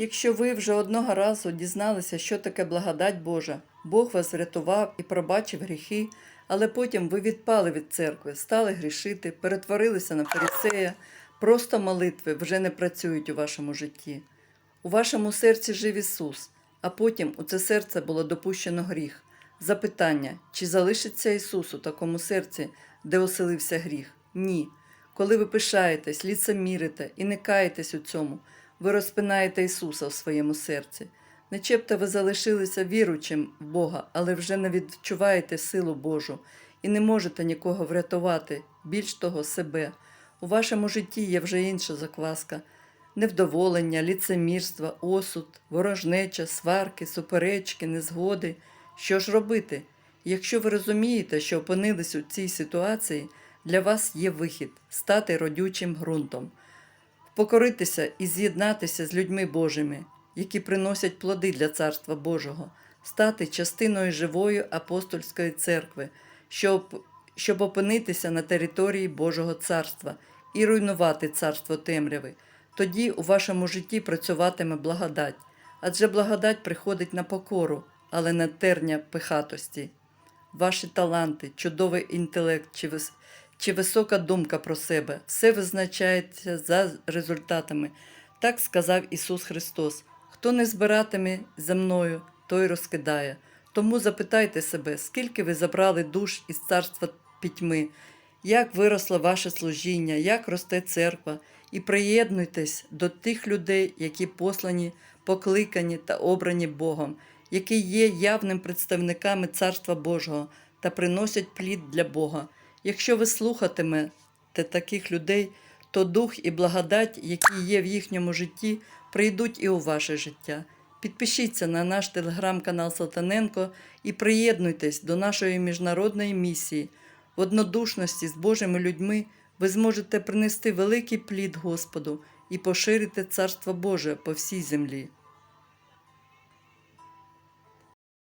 Якщо ви вже одного разу дізналися, що таке благодать Божа, Бог вас врятував і пробачив гріхи, але потім ви відпали від церкви, стали грішити, перетворилися на фарисея, просто молитви вже не працюють у вашому житті. У вашому серці жив Ісус, а потім у це серце було допущено гріх. Запитання, чи залишиться Ісус у такому серці, де оселився гріх? Ні. Коли ви пишаєтесь, ліцемірите і не каєтесь у цьому, ви розпинаєте Ісуса в своєму серці. Начебто ви залишилися віруючим в Бога, але вже не відчуваєте силу Божу і не можете нікого врятувати, більш того, себе. У вашому житті є вже інша закваска невдоволення, ліцемірства, осуд, ворожнеча, сварки, суперечки, незгоди. Що ж робити? Якщо ви розумієте, що опинились у цій ситуації, для вас є вихід стати родючим ґрунтом, покоритися і з'єднатися з людьми Божими, які приносять плоди для Царства Божого, стати частиною живої апостольської церкви, щоб, щоб опинитися на території Божого царства і руйнувати царство темряви. Тоді у вашому житті працюватиме благодать, адже благодать приходить на покору, але не терня пихатості. Ваші таланти, чудовий інтелект чи. Чи висока думка про себе все визначається за результатами. Так сказав Ісус Христос: хто не збиратиме за мною, той розкидає. Тому запитайте себе, скільки ви забрали душ із царства пітьми, як виросло ваше служіння, як росте церква, і приєднуйтесь до тих людей, які послані, покликані та обрані Богом, які є явним представниками Царства Божого та приносять плід для Бога. Якщо ви слухатимете таких людей, то дух і благодать, які є в їхньому житті, прийдуть і у ваше життя. Підпишіться на наш телеграм-канал Салтаненко і приєднуйтесь до нашої міжнародної місії. В однодушності з Божими людьми ви зможете принести великий плід Господу і поширити Царство Боже по всій землі.